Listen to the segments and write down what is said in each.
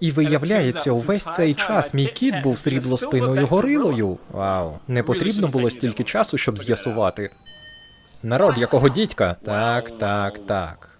І виявляється, увесь цей час мій кіт був сріблоспиною горилою. Вау. Не потрібно було стільки часу, щоб з'ясувати. Народ, якого дідька? Так, так, так.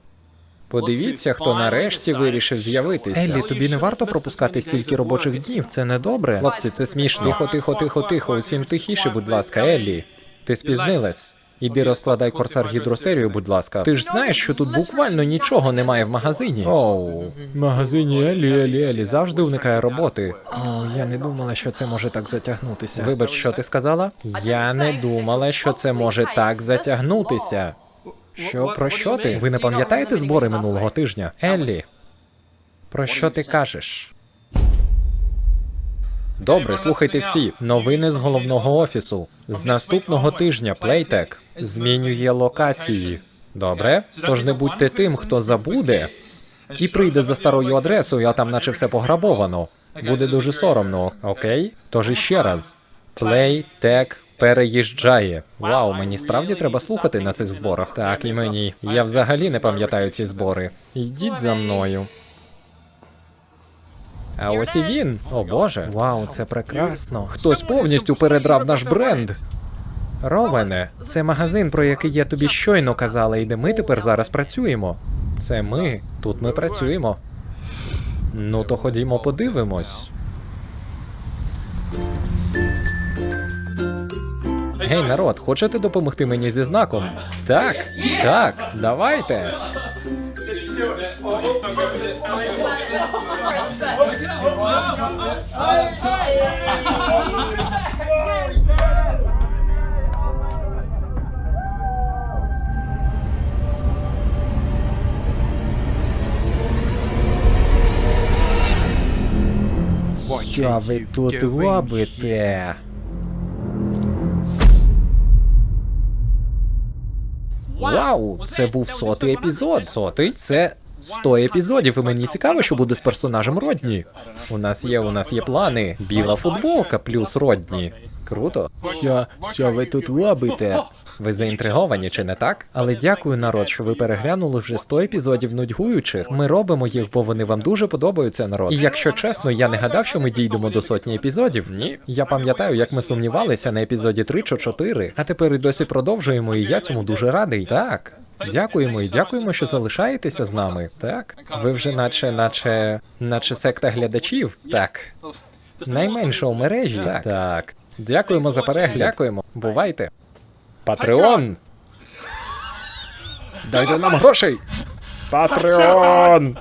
Подивіться, хто нарешті вирішив з'явитися. Еллі, тобі не варто пропускати стільки робочих днів, це недобре. Хлопці, це смішно. Тихо, тихо, тихо, тихо. Усім тихіше, будь ласка, Еллі. Ти спізнилась. Іди розкладай корсар гідросерію, будь ласка. Ти ж знаєш, що тут буквально нічого немає в магазині. Оу, в магазині Елі, Елі, Елі завжди уникає роботи. О, я не думала, що це може так затягнутися. Вибач, що ти сказала? Я не думала, що це може так затягнутися. Що про що ти? Ви не пам'ятаєте збори минулого тижня? Еллі. Про що ти кажеш? Добре, слухайте всі. Новини з головного офісу. З наступного тижня Playtech змінює локації. Добре? Тож не будьте тим, хто забуде і прийде за старою адресою, а там наче все пограбовано. Буде дуже соромно, окей? Тож іще раз. Playtech переїжджає. Вау, мені справді треба слухати на цих зборах. Так, і мені. Я взагалі не пам'ятаю ці збори. Йдіть за мною. А ось і він. О боже. Вау, це прекрасно. Хтось повністю передрав наш бренд. Ровене, це магазин, про який я тобі щойно казала, і де ми тепер зараз працюємо. Це ми. Тут ми працюємо. Ну, то ходімо подивимось. Гей, народ, хочете допомогти мені зі знаком? Так, так, давайте. Що ви тут робите? Вау, це був сотий епізод. Сотий? Це 100 епізодів, і мені цікаво, що буде з персонажем Родні. У нас є, у нас є плани. Біла футболка плюс Родні. Круто. Що, що ви тут робите? Ви заінтриговані, чи не так? Але дякую, народ, що ви переглянули вже 100 епізодів нудьгуючих. Ми робимо їх, бо вони вам дуже подобаються, народ. І якщо чесно, я не гадав, що ми дійдемо до сотні епізодів. Ні. Я пам'ятаю, як ми сумнівалися на епізоді 3 чи 4, а тепер і досі продовжуємо, і я цьому дуже радий. Так. Дякуємо і дякуємо, що залишаєтеся з нами. Так. Ви вже наче, наче, наче секта глядачів. Так. Найменша у мережі. Так. так. Дякуємо за перегляд. Дякуємо. Бувайте. Патреон. Дайте нам грошей. Патреон.